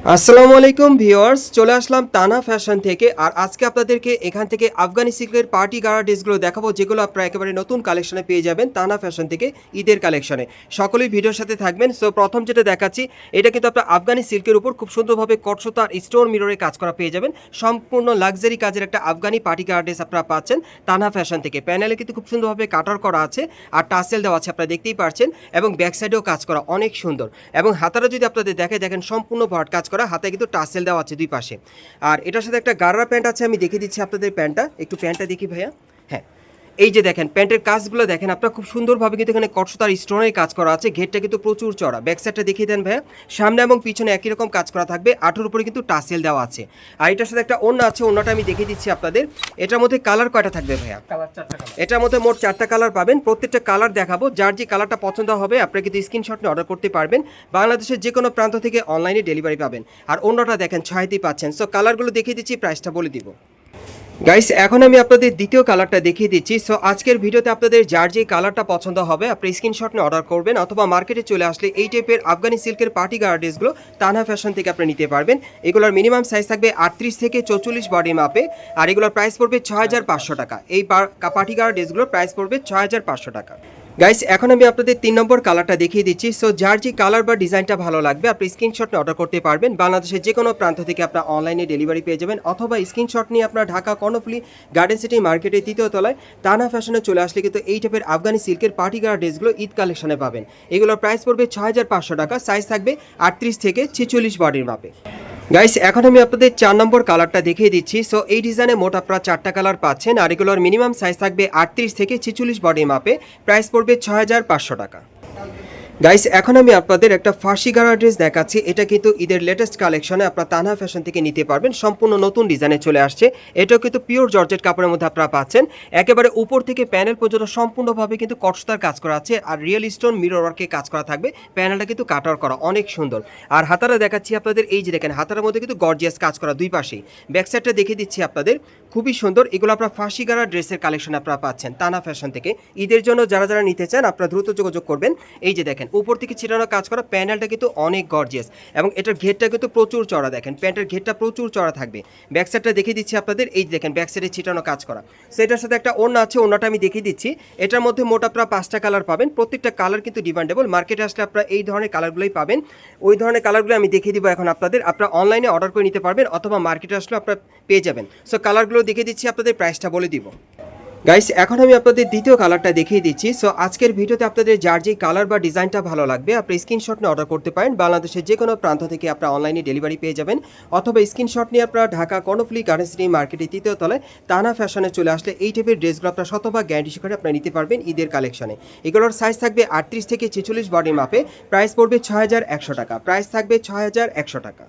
আসসালামু আলাইকুম ভিউয়ার্স, চলে আসলাম তানা ফ্যাশন থেকে। আর আজকে আপনাদেরকে এখান থেকে আফগানি সিল্কের পার্টি গাড়া ড্রেসগুলো দেখাবো, যেগুলো আপনারা একেবারে নতুন কালেকশনে পেয়ে যাবেন তানা ফ্যাশন থেকে ঈদের কালেকশনে। সকলেই ভিডিওর সাথে থাকবেন। সো প্রথম যেটা দেখাচ্ছি, এটা কিন্তু আপনার আফগানি সিল্কের উপর খুব সুন্দরভাবে কটসতা আর স্টোন মিররে কাজ করা পেয়ে যাবেন। সম্পূর্ণ লাক্সারি কাজের একটা আফগানি পার্টি গাড়া ড্রেস আপনারা পাচ্ছেন তানা ফ্যাশন থেকে। প্যানেলে কিন্তু খুব সুন্দরভাবে কাটার করা আছে আর টাসেল দেওয়া আছে, আপনারা দেখতেই পারছেন। এবং ব্যাক সাইডেও কাজ করা অনেক সুন্দর। এবং হাতারা যদি আপনাদের দেখে দেখেন সম্পূর্ণ ভট কাজ করা, হাতে কিন্তু টাসেল দেওয়া আছে দুই পাশে। আর এটার সাথে একটা গার্রা প্যান্ট আছে, আমি দেখে দিচ্ছি আপনাদের প্যান্টটা। একটু প্যান্টটা দেখি ভাইয়া। হ্যাঁ। এই যে দেখেন প্যান্টের কাজগুলো দেখেন আপনার খুব সুন্দরভাবে কিন্তু এখানে কটসতার স্টোনের কাজ করা আছে ঘেরটা কিন্তু প্রচুর চড়া। ব্যাক সাইডটা দেখিয়ে দেন ভাইয়া সামনে এবং পিছনে একই রকম কাজ করা থাকবে আঠুর উপরে কিন্তু টাসেল দেওয়া আছে। আর এটার সাথে একটা অন্য আছে অন্যটা আমি দেখিয়ে দিচ্ছি আপনাদের এটার মধ্যে কালার কয়টা থাকবে ভাইয়া? এটার মধ্যে মোট চারটা কালার পাবেন প্রত্যেকটা কালার দেখাবো যার যে কালারটা পছন্দ হবে আপনারা কিন্তু স্ক্রিনশট নিয়ে অর্ডার করতে পারবেন বাংলাদেশের যে কোনো প্রান্ত থেকে অনলাইনে ডেলিভারি পাবেন। আর অন্যটা দেখেন ছয়তেই পাচ্ছেন। সো কালারগুলো দেখিয়ে দিচ্ছি প্রাইসটা বলে দিব। গাইস এখন আমি আপনাদের দ্বিতীয় কালারটা দেখিয়ে দিচ্ছি। সো আজকের ভিডিওতে আপনাদের যার যে কালারটা পছন্দ হবে, আপনি স্ক্রিনশট নিয়ে অর্ডার করবেন অথবা মার্কেটে চলে আসলে এই টাইপের আফগানি সিল্কের পার্টি গার্ডেসগুলো তানহা ফ্যাশন থেকে আপনি নিতে পারবেন। এগুলোর মিনিমাম সাইজ থাকবে আটত্রিশ থেকে চৌচল্লিশ বডি মাপে আর এগুলোর প্রাইস পড়বে ছ হাজার পাঁচশো টাকা। এই পার্টি গার্ডেসগুলোর প্রাইস পড়বে ছ হাজার পাঁচশো টাকা। গাইস এখন আমি আপনাদের তিন নম্বর কালারটা দেখিয়ে দিচ্ছি। সো যার যে কালার বা ডিজাইনটা ভালো লাগবে, আপনি স্ক্রিনশট নিয়ে অর্ডার করতে পারবেন। বাংলাদেশের যে কোনো প্রান্ত থেকে আপনার অনলাইনে ডেলিভারি পেয়ে যাবেন, অথবা স্ক্রিনশট নিয়ে আপনার ঢাকা, কর্ণফুলি গার্ডেন সিটি মার্কেটের তৃতীয় তলায় টানা ফ্যাশনে চলে আসলে কিন্তু এই টাইপের আফগানি সিল্কের পার্টি গার্ড ড্রেসগুলো ঈদ কালেকশনে পাবেন। এগুলোর প্রাইস পড়বে ছয় হাজার পাঁচশো টাকা সাইজ থাকবে আটত্রিশ থেকে ছেচল্লিশ বডির মাপে। গাইস এখন আমি আপনাদের চার নম্বর কালারটা দেখিয়ে দিচ্ছি। সো এই ডিজাইনে মোট আপনারা চারটা কালার পাচ্ছেন। আর এগুলোর মিনিমাম সাইজ থাকবে আটত্রিশ থেকে ছেচল্লিশ বডি মাপে প্রাইস পড়বে ছ টাকা। গাইস এখন আমি আপনাদের একটা ফার্সি গাড়া ড্রেস দেখাচ্ছি। এটা কিন্তু ঈদের লেটেস্ট কালেকশনে আপনারা তানহা ফ্যাশন থেকে নিতে পারবেন। সম্পূর্ণ নতুন ডিজাইনে চলে আসছে। এটাও কিন্তু পিওর জর্জেট কাপড়ের মধ্যে আপনারা পাচ্ছেন। একেবারে উপর থেকে প্যানেল পর্যন্ত সম্পূর্ণভাবে কিন্তু কটস্তার কাজ করা আছে আর রিয়েল স্টোন মিরর ওয়ার্কে কাজ করা থাকবে। প্যানেলটা কিন্তু কাটার করা, অনেক সুন্দর। আর হাতারা দেখাচ্ছি আপনাদের, এই যে দেখেন হাতার মধ্যে কিন্তু গর্জিয়াস কাজ করা দুই পাশেই। ব্যাক সাইডটা দেখিয়ে দিচ্ছি আপনাদের। খুবই সুন্দর। এগুলো আপনারা ফাঁসি গাড়া ড্রেসের কালেকশন আপনারা পাচ্ছেন তানা ফ্যাশন থেকে। ঈদের জন্য যারা যারা নিতে চান, আপনারা দ্রুত যোগাযোগ করবেন। এই যে দেখেন উপর থেকে ছিটানো কাজ করা প্যানেলটা কিন্তু অনেক গর্জিয়াস এবং এটার ঘেরটা কিন্তু প্রচুর চড়া দেখেন প্যান্টের ঘেরটা প্রচুর চড়া থাকবে। ব্যাক সাইডটা দেখিয়ে দিচ্ছি আপনাদের, এই দেখেন ব্যাক সাইডে ছিটানো কাজ করা। সেটার সাথে একটা অন্য আছে অন্যটা আমি দেখিয়ে দিচ্ছি। এটার মধ্যে মোট আপনারা পাঁচটা কালার পাবেন, প্রত্যেকটা কালার কিন্তু ডিমান্ডেবল মার্কেটে আসলে আপনারা এই ধরনের কালারগুলোই পাবেন। ওই ধরনের কালারগুলো আমি দেখিয়ে দিব এখন আপনাদের। আপনারা অনলাইনে অর্ডার করে নিতে পারবেন, অথবা মার্কেটে আসলে আপনারা পেয়ে যাবেন। সো কালারগুলো দেখিয়ে দিচ্ছি, আপনাদের প্রাইসটা বলে দিব। গাইস এখন আমি আপনাদের দ্বিতীয় কালারটা দেখিয়ে দিচ্ছি। সো আজকের ভিডিওতে আপনাদের যার যে কালার বা ডিজাইনটা ভালো লাগবে, আপনি স্ক্রিনশট নিয়ে অর্ডার করতে পারেন। বাংলাদেশের যে কোনো প্রান্ত থেকে আপনারা অনলাইনে ডেলিভারি পেয়ে যাবেন। অথবা স্ক্রিনশট নিয়ে আপনারা ঢাকা কর্ণফুলি গার্ডেন সিটি মার্কেটের তৃতীয় তলায় টানা ফ্যাশনে চলে আসলে এই টাইপের ড্রেসগুলো আপনারা শতভাগ গ্যারান্টি সহকারে আপনারা নিতে পারবেন ঈদের কালেকশনে এগুলোর সাইজ থাকবে আটত্রিশ থেকে ছেচল্লিশ বডি মাপে প্রাইস পড়বে ছয় হাজার একশো টাকা। প্রাইস থাকবে ছয় টাকা।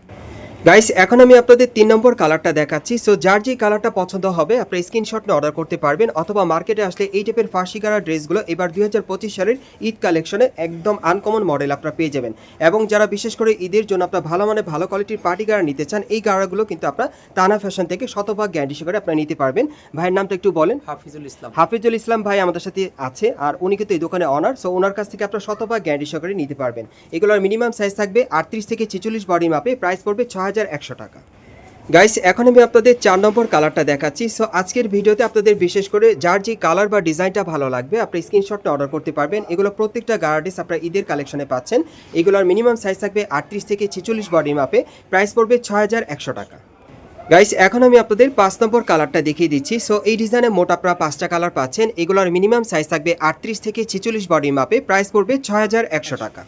গাইস এখন আমি আপনাদের তিন নম্বর কালারটা দেখাচ্ছি। সো যার যে কালারটা পছন্দ হবে আপনি স্ক্রিনশট নিয়ে অর্ডার করতে পারবেন অথবা মার্কেটে আসলে এই টাইপের ফার্সি গাড়া ড্রেসগুলো এবার দুই হাজার পঁচিশ সালের ঈদ কালেকশনে একদম আনকমন মডেল আপনারা পেয়ে যাবেন। এবং যারা বিশেষ করে ঈদের জন্য আপনার ভালো মানে ভালো কোয়ালিটির পার্টি গাড়া নিতে চান এই গাড়াগুলো কিন্তু আপনারা তানা ফ্যাশন থেকে শতভাগ গ্যারান্টি সহকারে আপনারা নিতে পারবেন। ভাইয়ের নামটা একটু বলেন। হাফিজুল ইসলাম। হাফিজুল ইসলাম ভাই আমাদের সাথে আছে আর উনি কিন্তু এই দোকানে অনার সো ওনার কাছ থেকে আপনার শতভাগ গ্যারান্টি সহকারে নিতে পারবেন। এগুলোর মিনিমাম সাইজ থাকবে আটত্রিশ থেকে ছেচল্লিশ বডি মাপে প্রাইস পড়বে ছ হাজার একশো টাকা। গাইস এখন আমি আপনাদের চার নম্বর কালারটা দেখাচ্ছি। সো আজকের ভিডিওতে আপনাদের বিশেষ করে যার যে কালার বা ডিজাইনটা ভালো লাগবে, আপনি স্ক্রিনশটটা অর্ডার করতে পারবেন। এগুলো প্রত্যেকটা গার্ডিস আপনারা ঈদের কালেকশনে পাচ্ছেন। এগুলোর মিনিমাম সাইজ থাকবে আটত্রিশ থেকে ছেচল্লিশ বডি মাপে প্রাইস পড়বে ছ হাজার একশো টাকা। গাইস এখন আমি আপনাদের পাঁচ নম্বর কালারটা দেখিয়ে দিচ্ছি। সো এই ডিজাইনে মোট আপনারা পাঁচটা কালার পাচ্ছেন। এগুলোর মিনিমাম সাইজ থাকবে আটত্রিশ থেকে ছেচল্লিশ বডি মাপে প্রাইস পড়বে ছয় হাজার একশো টাকা।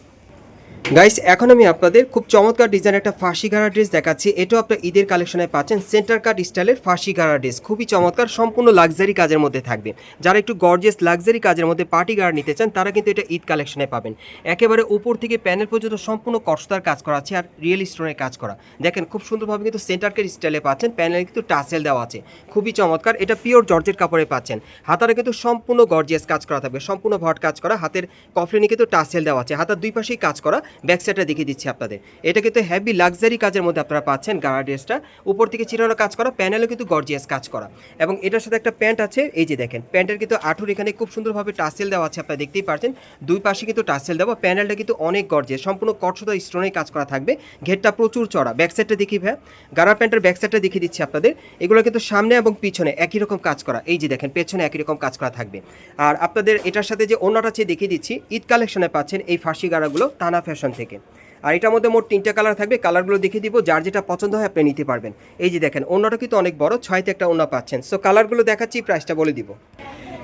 গাইস এখন আমি আপনাদের খুব চমৎকার ডিজাইন একটা ফাঁসি গাড়া ড্রেস দেখাচ্ছি। এটাও আপনার ঈদের কালেকশনে পাচ্ছেন। সেন্টার কাট স্টাইলের ফাঁসি গাড়া ড্রেস খুবই চমৎকার, সম্পূর্ণ লাক্সারি কাজের মধ্যে থাকবে। যারা একটু গর্জিয়াস লাক্সারি কাজের মধ্যে পার্টি গাড়া নিতে চান, তারা কিন্তু এটা ঈদ কালেকশনে পাবেন। একেবারে উপর থেকে প্যানেল পর্যন্ত সম্পূর্ণ কষ্টতার কাজ করা আছে আর রিয়েল স্টোনের কাজ করা। দেখেন, খুব সুন্দরভাবে কিন্তু সেন্টার কাট স্টাইলে পাচ্ছেন। প্যানেলে কিন্তু টাসেল দেওয়া আছে। খুবই চমৎকার। এটা পিওর জর্জের কাপড়ে পাচ্ছেন। হাতারে কিন্তু সম্পূর্ণ গর্জিয়াস কাজ করা থাকবে। সম্পূর্ণ ভট কাজ করা। হাতের কফলিনে কিন্তু টাসেল দেওয়া আছে। হাতার দুই পাশেই কাজ করা। ব্যাক সাইডটা দেখিয়ে দিচ্ছি আপনাদের। এটা কিন্তু হেভি লাক্সারি কাজের মধ্যে আপনারা পাচ্ছেন গাড়া ড্রেসটা উপর থেকে চিরানো কাজ করা প্যানেলও কিন্তু গর্জিয়াস কাজ করা। এবং এটার সাথে একটা প্যান্ট আছে, এই যে দেখেন প্যান্টের কিন্তু আঠুর এখানে খুব সুন্দরভাবে টাসেল দেওয়া আছে, আপনারা দেখতেই পাচ্ছেন দুই পাশে কিন্তু টাসেল দেওয়া প্যানেলটা কিন্তু অনেক গর্জিয়াস সম্পূর্ণ কটসদা স্টোনে কাজ করা থাকবে। ঘেরটা প্রচুর চড়া ব্যাক সাইডটা দেখি ভাই। গাড়া প্যান্টের ব্যাক সাইডটা দেখিয়ে দিচ্ছি আপনাদের। এগুলো কিন্তু সামনে এবং পিছনে একই রকম কাজ করা। এই যে দেখেন, পেছনে একই রকম কাজ করা থাকবে। আর আপনাদের এটার সাথে যে অন্যটা চেয়ে দেখিয়ে দিচ্ছি। ঈদ কালেকশনে পাচ্ছেন এই ফাঁসি গাড়াগুলো টানা ফ্যাশন থেকে। আর এটার মধ্যে মোট তিনটা কালার থাকবে কালারগুলো দেখিয়ে দিব, যার যেটা পছন্দ হয় আপনি নিতে পারবেন। এই যে দেখেন অন্যটা কিন্তু অনেক বড়, ছয়তে একটা অন্য পাচ্ছেন। সো কালারগুলো দেখাচ্ছি প্রাইসটা বলে দিব।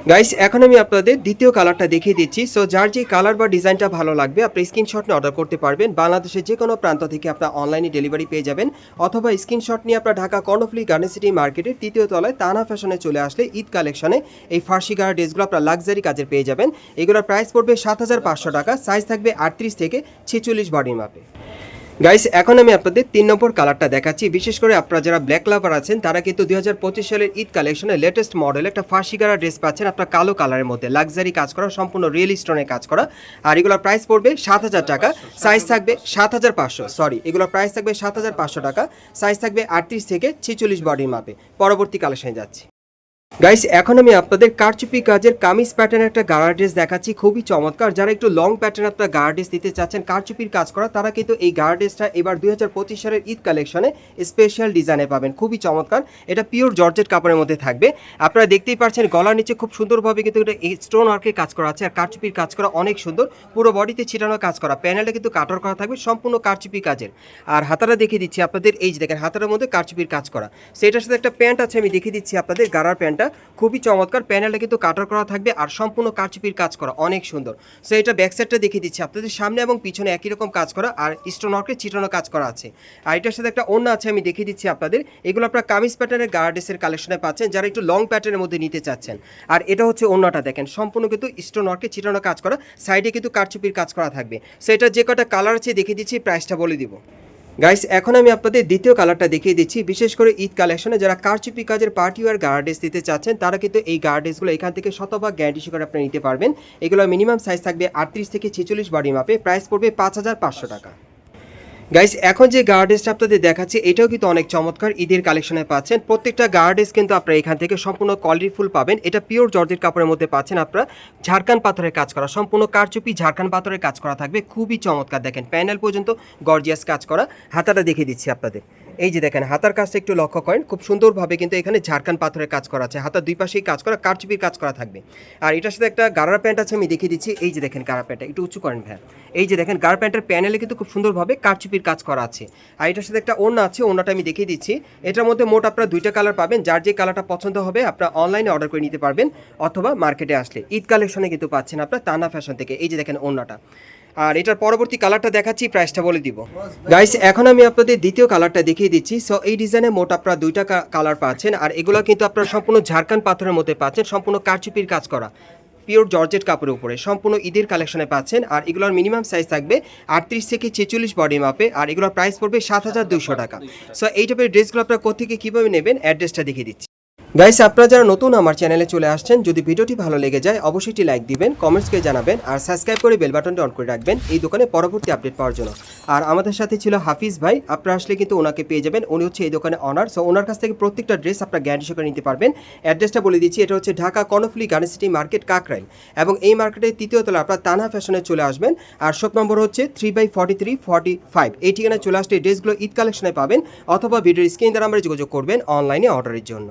গাইস এখন আমি আপনাদের দ্বিতীয় কালারটা দেখিয়ে দিচ্ছি। সো যার যে কালার বা ডিজাইনটা ভালো লাগবে, আপনি স্ক্রিনশট নিয়ে অর্ডার করতে পারবেন। বাংলাদেশের যে কোনো প্রান্ত থেকে আপনার অনলাইনে ডেলিভারি পেয়ে যাবেন। অথবা স্ক্রিনশট নিয়ে আপনার ঢাকা কর্ণফুলি গার্ডেন সিটি মার্কেটের তৃতীয় তলায় তানা ফ্যাশনে চলে আসলে ঈদ কালেকশনে এই ফার্সি গাড়া ড্রেসগুলো আপনার লাক্সারি কাজের পেয়ে যাবেন। এগুলোর প্রাইস পড়বে সাত হাজার পাঁচশো টাকা সাইজ থাকবে আটত্রিশ থেকে ছেচল্লিশ বডির মাপে গাইস এখন আমি আপনাদের তিন নম্বর কালারটা দেখাচ্ছি। বিশেষ করে আপনারা যারা ব্ল্যাক লাভার আছেন, তারা কিন্তু দুই হাজার পঁচিশ সালের ঈদ কালেকশনের লেটেস্ট মডেল একটা ফার্সি গাড়া ড্রেস পাচ্ছেন আপনার কালো কালারের মধ্যে। লাক্সারি কাজ করা, সম্পূর্ণ রিয়েল স্টোনে কাজ করা। আর এগুলোর প্রাইস পড়বে সাত হাজার টাকা। সাইজ থাকবে সাত হাজার পাঁচশো সরি এগুলোর প্রাইস থাকবে সাত হাজার পাঁচশো টাকা। সাইজ থাকবে আটত্রিশ থেকে ছেচল্লিশ বডির মাপে পরবর্তী কালেকশনে যাচ্ছি। গাইস এখন আমি আপনাদের কারচুপি কাজের কামিজ প্যাটার্ন একটা গাড়া ড্রেস দেখাচ্ছি। খুবই চমৎকার। যারা একটু লং প্যাটার্ন আপনার গাড়া ড্রেস দিতে চাচ্ছেন, কারচুপির কাজ করা, তারা কিন্তু এই গাড়া ড্রেসটা এবার দুই হাজার পঁচিশ সালের ঈদ কালেকশনে স্পেশাল ডিজাইনে পাবেন। খুবই চমৎকার। এটা পিওর জর্জেট কাপড়ের মধ্যে থাকবে। আপনারা দেখতেই পাচ্ছেন, গলার নিচে খুব সুন্দরভাবে কিন্তু এটা স্টোন ওয়ার্কের কাজ করা আছে আর কারচুপির কাজ করা অনেক সুন্দর। পুরো বডিতে ছিটানো কাজ করা। প্যানেলটা কিন্তু কাটর করা থাকবে সম্পূর্ণ কারচুপি কাজের। আর হাতারা দেখিয়ে দিচ্ছি আপনাদের। এই যে দেখেন হাতার মধ্যে কারচুপির কাজ করা। সেটার সাথে একটা প্যান্ট আছে, আমি দেখিয়ে দিচ্ছি আপনাদের গাড়ার প্যান্টটা খুবই চমৎকার। প্যানেলটা কিন্তু কাটার করা থাকবে আর সম্পূর্ণ কারচুপির কাজ করা, অনেক সুন্দর। সো এটা ব্যাক সাইডটা দেখিয়ে দিচ্ছি। আপনাদের সামনে এবং পিছনে একই রকম কাজ করা আর স্টোনওয়ার্কের চিটানো কাজ করা আছে। আর এটার সাথে একটা অন্য আছে, আমি দেখিয়ে দিচ্ছি আপনাদের। এগুলো আপনার কামিজ প্যাটার্নের গার্ডেসের কালেকশনে পাচ্ছেন, যারা একটু লং প্যাটার্নের মধ্যে নিতে চাচ্ছেন। আর এটা হচ্ছে অন্যটা দেখেন, সম্পূর্ণ কিন্তু স্টোনওয়ার্কের চিটানো কাজ করা সাইডে কিন্তু কারচুপির কাজ করা থাকবে। সো এটা যে কটা কালার আছে দেখিয়ে দিচ্ছি প্রাইসটা বলে দিব। গাইস এখন আমি আপনাদের দ্বিতীয় কালারটা দেখিয়ে দিচ্ছি। বিশেষ করে ঈদ কালেকশনে যারা কারচুপি কাজের পার্টি ওয়ার গার্ডেস দিতে চাচ্ছেন, তারা কিন্তু এই গার্ডেসগুলো এখান থেকে শতভাগ গ্যারান্টি করে আপনি নিতে পারবেন। এগুলো মিনিমাম সাইজ থাকবে আটত্রিশ থেকে ছেচল্লিশ বডি মাপে প্রাইস পড়বে পাঁচ হাজার পাঁচশো টাকা। গাইস এখন যে গার্ডেসটা আপনাদের দেখাচ্ছি, এটাও কিন্তু অনেক চমৎকার ঈদের কালেকশনে পাচ্ছেন। প্রত্যেকটা গার্ডেস কিন্তু আপনারা এখান থেকে সম্পূর্ণ কোয়ালিটি ফুল পাবেন। এটা পিওর জর্জের কাপড়ের মধ্যে পাচ্ছেন আপনারা। ঝাড়খান পাথরের কাজ করা, সম্পূর্ণ কারচুপি ঝাড়খান পাথরের কাজ করা থাকবে। খুবই চমৎকার দেখেন প্যানেল পর্যন্ত গর্জিয়াস কাজ করা। হাতাটা দেখিয়ে দিচ্ছি আপনাদের। এই যে দেখেন, হাতার কাজটা একটু লক্ষ্য করেন, খুব সুন্দরভাবে কিন্তু এখানে ঝাড়খান পাথরের কাজ করা আছে, হাতার দুই পাশেই কাজ করা, কারচুপির কাজ করা থাকবে। আর এটার সাথে একটা গাড়ার প্যান্ট আছে, আমি দেখিয়ে দিচ্ছি, এই যে দেখেন গাড়া প্যান্টটা, একটু উঁচু করেন ভাই। এই যে দেখেন গাড় প্যান্টের প্যানেলে কিন্তু খুব সুন্দরভাবে কারচুপির কাজ করা আছে। আর এটার সাথে একটা ওড়না আছে, ওড়নাটা আমি দেখিয়ে দিচ্ছি। এটার মধ্যে মোট আপনারা দুইটা কালার পাবেন, যার যে কালারটা পছন্দ হবে, আপনারা অনলাইনে অর্ডার করে নিতে পারবেন, অথবা মার্কেটে আসলে। ঈদ কালেকশনে কিন্তু পাচ্ছেন আপনারা তানা ফ্যাশন থেকে, এই যে দেখেন ওড়নাটা। আর এটার পরবর্তী কালারটা দেখাচ্ছি প্রাইসটা বলে দিব। গাইস এখন আমি আপনাদের দ্বিতীয় কালারটা দেখিয়ে দিচ্ছি। সো এই ডিজাইনে মোট আপনারা দুইটা কালার পাচ্ছেন, আর এগুলো কিন্তু আপনারা সম্পূর্ণ ঝাড়খান পাথরের মধ্যে পাচ্ছেন, সম্পূর্ণ কারচুপির কাজ করা। পিওর জর্জেট কাপড়ের উপরে সম্পূর্ণ ঈদের কালেকশনে পাচ্ছেন, আর এগুলোর মিনিমাম সাইজ থাকবে আটত্রিশ থেকে ছেচল্লিশ বডি মাপে আর এগুলোর প্রাইস পড়বে সাত হাজার দুশো টাকা। সো এই টাইপের ড্রেসগুলো আপনারা কোথেকে কীভাবে নেবেন অ্যাড্রেসটা দেখিয়ে দিচ্ছি। গাইস, আপনারা যারা নতুন আমার চ্যানেলে চলে আসছেন, যদি ভিডিওটি ভালো লেগে যায়, অবশ্যই একটি লাইক দিবেন কমেন্টসকে জানাবেন, আর সাবস্ক্রাইব করে বেল বাটনটি অন করে রাখবেন, এই দোকানে পরবর্তী আপডেট পাওয়ার জন্য। আর আমাদের সাথে ছিল হাফিজ ভাই, আপনারা আসলে কিন্তু ওনাকে পেয়ে যাবেন, উনি হচ্ছে এই দোকানে অনার সো ওনার কাছ থেকে প্রত্যেকটা ড্রেস আপনারা গ্যারান্টি সহকারে নিতে পারবেন। অ্যাড্রেসটা বলে দিচ্ছি, এটা হচ্ছে Dhaka Karnaphuli garden city market, Kakrail. এবং এই মার্কেটের তৃতীয় তলা আপনারা তানহা ফ্যাশনে চলে আসবেন, আর শপ নম্বর হচ্ছে three by forty three forty five এই ঠিকানায় চলে আসতে এই ড্রেসগুলো ঈদ কালেকশনে পাবেন, অথবা ভিডিওর স্ক্রিন দ্বারা আমরা যোগাযোগ করবেন অনলাইনে অর্ডারের জন্য।